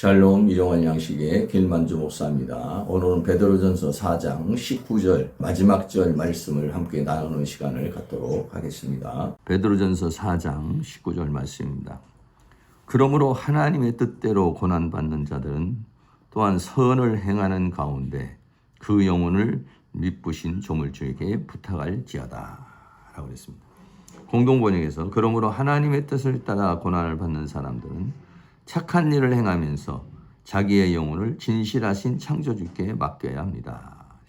샬롬 일용할 양식의 길만주 목사입니다. 오늘은 베드로전서 4장 19절 마지막 절 말씀을 함께 나누는 시간을 갖도록 하겠습니다. 베드로전서 4장 19절 말씀입니다. 그러므로 하나님의 뜻대로 고난 받는 자들은 또한 선을 행하는 가운데 그 영혼을 믿부신 조물주에게 부탁할지어다 라고 했습니다. 공동 번역에서 그러므로 하나님의 뜻을 따라 고난을 받는 사람들은 착한 일을 행하면서 자기의 영혼을 진실하신 창조주께 맡겨야 합니다.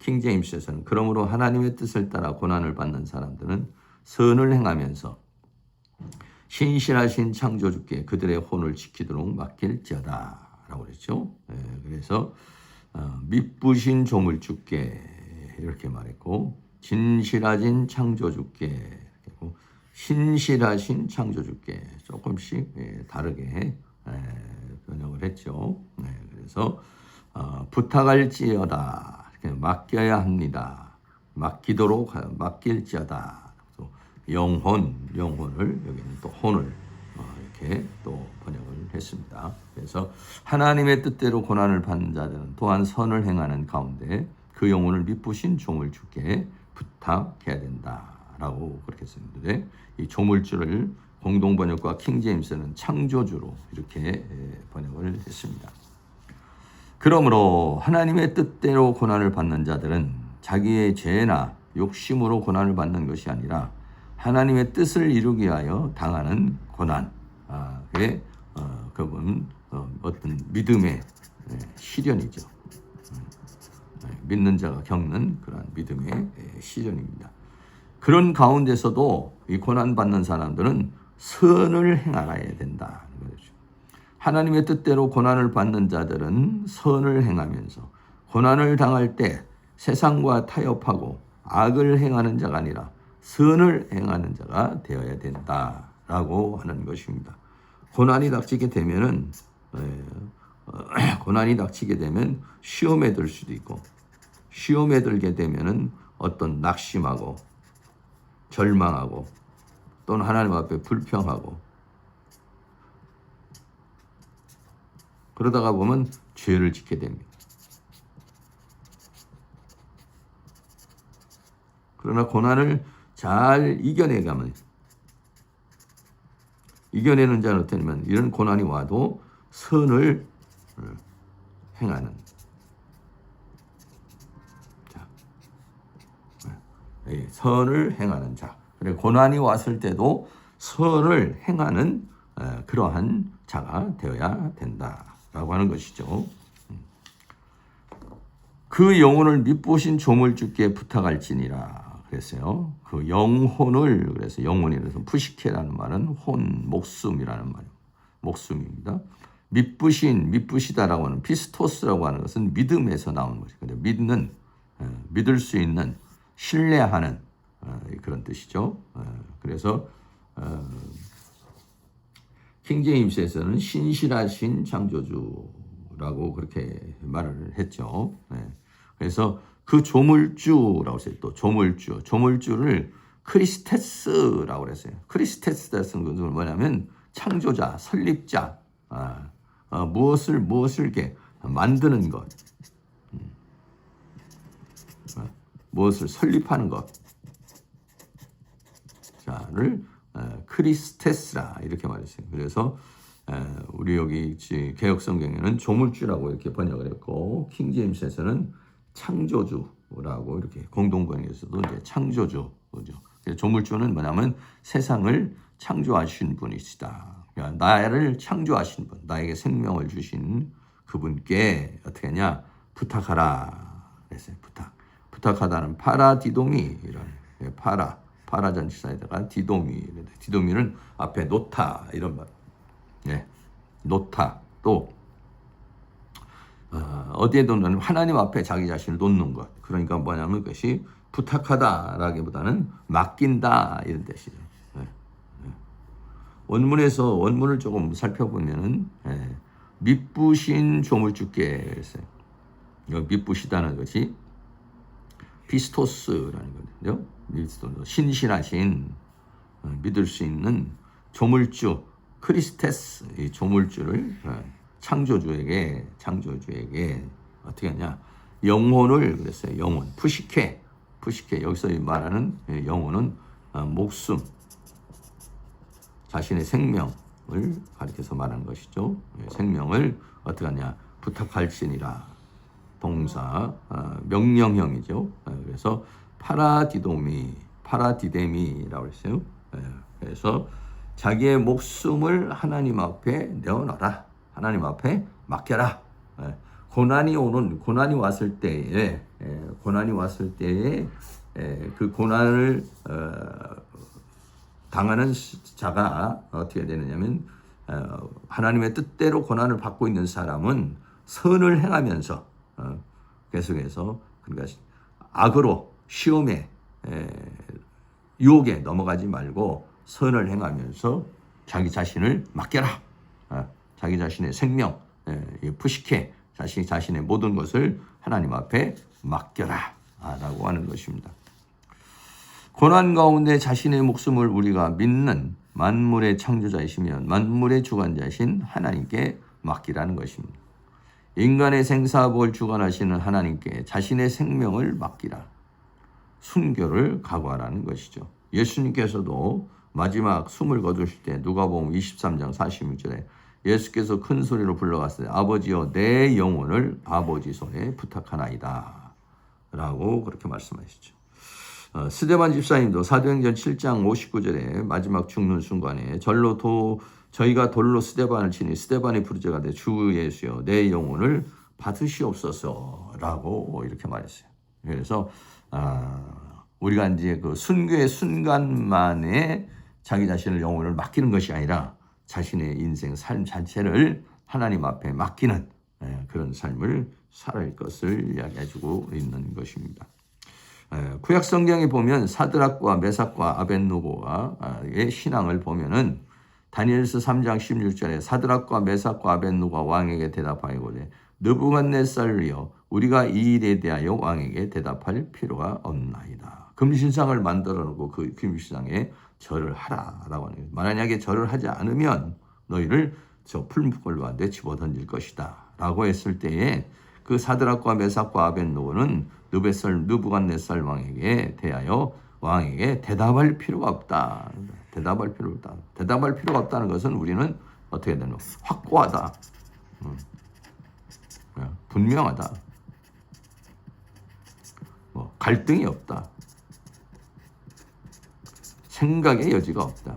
킹 제임스에서는 그러므로 하나님의 뜻을 따라 고난을 받는 사람들은 선을 행하면서 신실하신 창조주께 그들의 혼을 지키도록 맡길지어다 라고 그랬죠. 예, 그래서 어, 믿부신 조물주께 이렇게 말했고 진실하신 창조주께 신실하신 창조주께 조금씩 예, 다르게 예, 번역을 했죠. 네, 그래서 어, 부탁할지어다 맡겨야 합니다. 맡기도록 하- 맡길지어다. 또 영혼 영혼을 여기는 또 혼을 어, 이렇게 또 번역을 했습니다. 그래서 하나님의 뜻대로 고난을 받는 자들은 또한 선을 행하는 가운데 그 영혼을 믿부신 조물주께 부탁해야 된다 라고 그렇게 썼는데 이 조물주를 공동 번역과 킹제임스는 창조주로 이렇게 예, 번역을 했습니다. 그러므로 하나님의 뜻대로 고난을 받는 자들은 자기의 죄나 욕심으로 고난을 받는 것이 아니라 하나님의 뜻을 이루기 위하여 당하는 고난, 아, 그게 어, 그분 어, 어떤 믿음의 예, 시련이죠. 음, 예, 믿는 자가 겪는 그러한 믿음의 예, 시련입니다. 그런 가운데서도 이 고난 받는 사람들은 선을 행하여야 된다. 하나님의 뜻대로 고난을 받는 자들은 선을 행하면서 고난을 당할 때 세상과 타협하고 악을 행하는 자가 아니라 선을 행하는 자가 되어야 된다라고 하는 것입니다. 고난이 닥치게 되면은 예, 어, 고난이 닥치게 되면 시험에 들 수도 있고 시험에 들게 되면은 어떤 낙심하고 절망하고 또는 하나님 앞에 불평하고 그러다가 보면 죄를 짓게 됩니다. 그러나 고난을 잘 이겨내가면 이겨내는 자는 어떠냐면 이런 고난이 와도 선을 어, 행하는 선을 행하는 자. 그래 고난이 왔을 때도 선을 행하는 어, 그러한 자가 되어야 된다라고 하는 것이죠. 음. 그 영혼을 믿보신 조물주께 부탁할지니라 그랬어요. 그 영혼을 그래서 영혼이라서 푸시케라는 말은 혼, 목숨이라는 말, 목숨입니다. 믿부신, 믿부시다라고 하는 피스토스라고 하는 것은 믿음에서 나오는 것이 근데 믿는, 어, 믿을 수 있는, 신뢰하는 어, 그런 뜻이죠. 어, 그래서 어, 킹제임스에서는 신실하신 창조주라고 그렇게 말을 했죠. 네. 그래서 그 조물주라고 했어요. 또 조물주, 조물주를 크리스테스라고 그랬어요. 크리스테스라는 것은 뭐냐면 창조자, 설립자, 아, 어, 무엇을 무엇을 이렇게 만드는 것, 음. 어, 무엇을 설립하는 것, 자를 어, 크리스테스라 이렇게 말했어요. 그래서 어, 우리 여기 지- 개혁 성경에는 조물주라고 이렇게 번역을 했고 킹제임스에서는 창조주라고 이렇게 공동 번역에서도 이제 창조주죠. 조물주는 뭐냐면 세상을 창조하신 분이시다. 그러니까 나를 창조하신 분, 나에게 생명을 주신 그분께 어떻게 하냐 부탁하라 그랬어요. 부탁. 부탁하다는 파라디도미 이런 예, 파라 파라 전치사에다가 디도미 디도미는 앞에 놓다 이런 말. 예, 놓다 또 어, 어디에 놓는 하나님 앞에 자기 자신을 놓는 것. 그러니까 뭐냐면 그것이 부탁하다라기보다는 맡긴다 이런 뜻이죠. 예, 예. 원문에서 원문을 조금 살펴보면은 예, 믿부신 조물주께 했어요. 이거 믿부시다는 것이 피스토스라는 거거든요. 피스토스 신실하신 어, 믿을 수 있는 조물주 크리스테스 이 조물주를 어, 창조주에게 창조주에게 어떻게 하냐? 영혼을 그랬어요 영혼. 푸시케 푸시케. 여기서 말하는 영혼은 어, 목숨 자신의 생명을 가리켜서 말하는 것이죠. 예, 생명을 어떻게 하냐? 부탁할지니라 동사 어, 명령형이죠 어, 그래서 파라디도미 파라디데미라고 했어요 예, 그래서 자기의 목숨을 하나님 앞에 내어놔라. 하나님 앞에 맡겨라. 예, 고난이 오는 고난이 왔을 때에 예, 고난이 왔을 때에 예, 그 고난을 어, 당하는 자가 어떻게 되느냐면 어, 하나님의 뜻대로 고난을 받고 있는 사람은 선을 행하면서 어, 계속해서 그러니까 악으로 시험에 에, 유혹에 넘어가지 말고 선을 행하면서 자기 자신을 맡겨라. 어, 자기 자신의 생명, 에, 푸시케, 자신 자신의 모든 것을 하나님 앞에 맡겨라. 아, 라고 하는 것입니다. 고난 가운데 자신의 목숨을 우리가 믿는 만물의 창조자이시면 만물의 주관자이신 하나님께 맡기라는 것입니다. 인간의 생사복을 주관하시는 하나님께 자신의 생명을 맡기라. 순교를 각오하라는 것이죠. 예수님께서도 마지막 숨을 거두실 때 누가복음 23장 46절에 예수께서 큰 소리로 불러갔을 때 아버지여 내 영혼을 아버지 손에 부탁하나이다. 라고 그렇게 말씀하시죠. 어, 스데반 집사님도 사도행전 7장 59절에 마지막 죽는 순간에 절로 도 저희가 돌로 스데반을 치니 스데반이 부르짖어 가되 주 예수여 내 영혼을 받으시옵소서라고 이렇게 말했어요. 그래서 아, 우리가 이제 그 순교의 순간만에 자기 자신을 영혼을 맡기는 것이 아니라 자신의 인생 삶 자체를 하나님 앞에 맡기는 예, 그런 삶을 살아갈 것을 이야기해주고 있는 것입니다. 예, 구약 성경에 보면 사드락과 메삭과 아벤노고의 신앙을 보면은 다니엘서 3장 16절에 사드락과 메삭과 아벤노가 왕에게 대답하여고되 느부갓네살이여 우리가 이 일에 대하여 왕에게 대답할 필요가 없나이다. 금신상을 만들어 놓고 그 금신상에 절을 하라라고 하는 거예요. 만약에 절을 하지 않으면 너희를 저 풀무불과 내치고 던질 것이다. 라고 했을 때에 그 사드락과 메삭과 아벤노는 느부갓네살 왕에게 대하여 왕에게 대답할 필요가 없다. 대답할 필요 없다. 대답할 필요가 없다는 것은 우리는 어떻게 되노? 확고하다. 음. 분명하다. 뭐 갈등이 없다. 생각의 여지가 없다.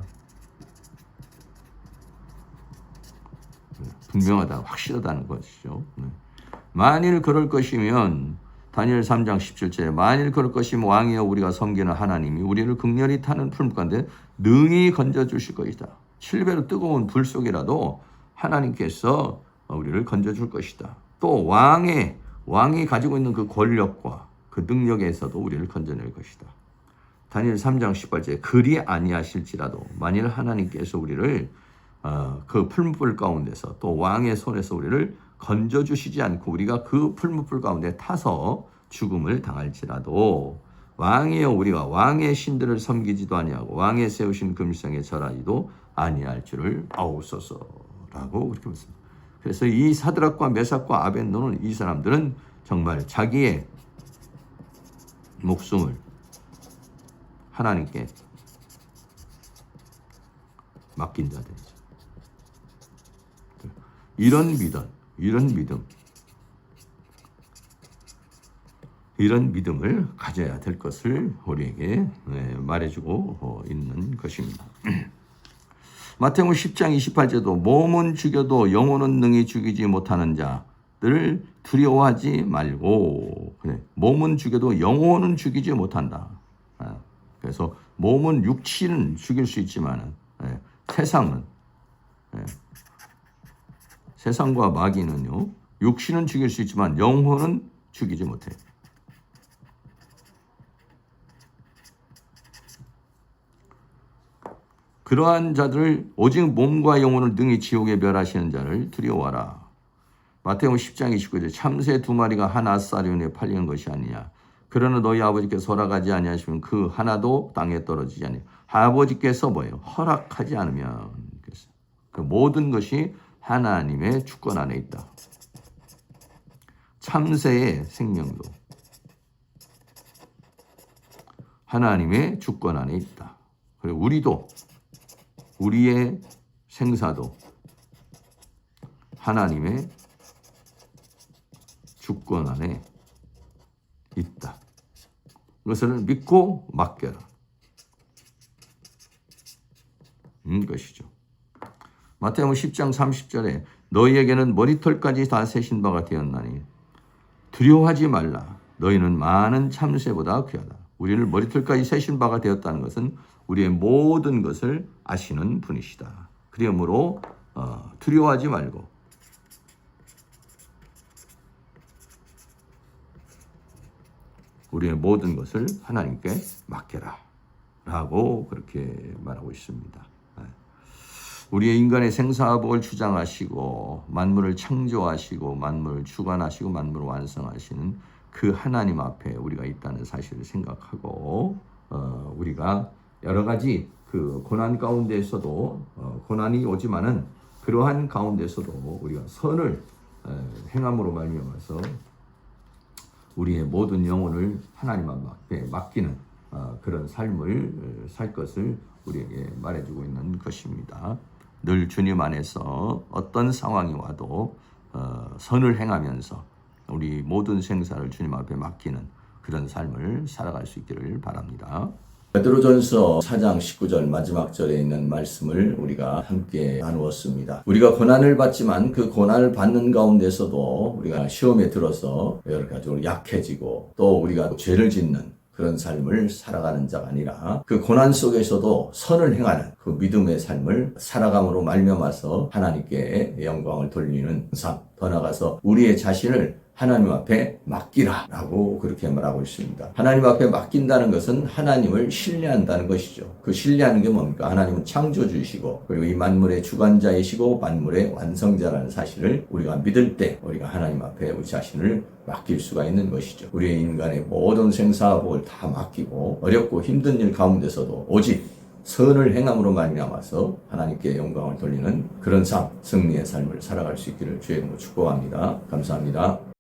분명하다, 확실하다는 것이죠. 네. 만일 그럴 것이면 다니엘 3장 17절에 만일 그럴 것이면 왕이여 우리가 섬기는 하나님이 우리를 극렬히 타는 풀 가운데 능히 건져 주실 것이다. 7배로 뜨거운 불 속이라도 하나님께서 우리를 건져 줄 것이다. 또 왕의 왕이 가지고 있는 그 권력과 그 능력에서도 우리를 건져낼 것이다. 다니엘 3장 18절에 그리 아니하실지라도 만일 하나님께서 우리를 어, 그 풀무불 가운데서 또 왕의 손에서 우리를 건져 주시지 않고 우리가 그 풀무불 가운데 타서 죽음을 당할지라도 왕이여 우리가 왕의 신들을 섬기지도 아니하고 왕의 세우신 금상에 절하지도 아니할 줄을 아옵소서라고 그렇게 말습니다. 그래서 이 사드락과 메삭과 아벤노는 이 사람들은 정말 자기의 목숨을 하나님께 맡긴 자들이죠. 이런 믿음, 이런 믿음, 이런 믿음을 가져야 될 것을 우리에게 네, 말해주고 어, 있는 것입니다. 마태복음 10장 28절도 몸은 죽여도 영혼은 능히 죽이지 못하는 자들을 두려워하지 말고 그래. 몸은 죽여도 영혼은 죽이지 못한다. 아, 그래서 몸은 육신은 죽일 수 있지만 예, 세상은 예, 세상과 마귀는요 육신은 죽일 수 있지만 영혼은 죽이지 못해. 그러한 자들을 오직 몸과 영혼을 능히 지옥에 멸하시는 자를 두려워하라. 마태복음 10장 29절 참새 두 마리가 한 아사리온에 팔리는 것이 아니냐. 그러나 너희 아버지께서 허락하지 아니하시면 그 하나도 땅에 떨어지지 아니. 아버지께서 뭐예요? 허락하지 않으면 그 모든 것이 하나님의 주권 안에 있다. 참새의 생명도 하나님의 주권 안에 있다. 그리고 우리도 우리의 생사도 하나님의 주권 안에 있다. 그것을 믿고 맡겨라. 음, 것이죠. 마태복음 10장 30절에 너희에게는 머리털까지 다 세신 바가 되었나니 두려워하지 말라. 너희는 많은 참새보다 귀하다. 우리를 머리털까지 세신 바가 되었다는 것은 우리의 모든 것을 아시는 분이시다. 그러므로 어, 두려워하지 말고 우리의 모든 것을 하나님께 맡겨라. 라고 그렇게 말하고 있습니다. 네. 우리의 인간의 생사복을 주장하시고 만물을 창조하시고 만물을 주관하시고 만물을 완성하시는 그 하나님 앞에 우리가 있다는 사실을 생각하고 어, 우리가 여러 가지 그 고난 가운데서도 어, 고난이 오지만은 그러한 가운데서도 우리가 선을 에, 행함으로 말미암아서 우리의 모든 영혼을 하나님 앞에 맡기는 어, 그런 삶을 어, 살 것을 우리에게 말해주고 있는 것입니다. 늘 주님 안에서 어떤 상황이 와도 어, 선을 행하면서 우리 모든 생사를 주님 앞에 맡기는 그런 삶을 살아갈 수 있기를 바랍니다. 베드로전서 4장 19절 마지막 절에 있는 말씀을 우리가 함께 나누었습니다. 우리가 고난을 받지만 그 고난을 받는 가운데서도 우리가 시험에 들어서 여러 가지로 약해지고 또 우리가 죄를 짓는 그런 삶을 살아가는 자가 아니라 그 고난 속에서도 선을 행하는 그 믿음의 삶을 살아감으로 말미암아서 하나님께 영광을 돌리는 삶. 더 나아가서 우리의 자신을 하나님 앞에 맡기라 라고 그렇게 말하고 있습니다. 하나님 앞에 맡긴다는 것은 하나님을 신뢰한다는 것이죠. 그 신뢰하는 게 뭡니까? 하나님은 창조주이시고 그리고 이 만물의 주관자이시고 만물의 완성자라는 사실을 우리가 믿을 때 우리가 하나님 앞에 우리 자신을 맡길 수가 있는 것이죠. 우리의 인간의 모든 생사복을 다 맡기고 어렵고 힘든 일 가운데서도 오직 선을 행함으로 말미암아서 하나님께 영광을 돌리는 그런 삶, 승리의 삶을 살아갈 수 있기를 주의 이름으로 축복합니다. 감사합니다.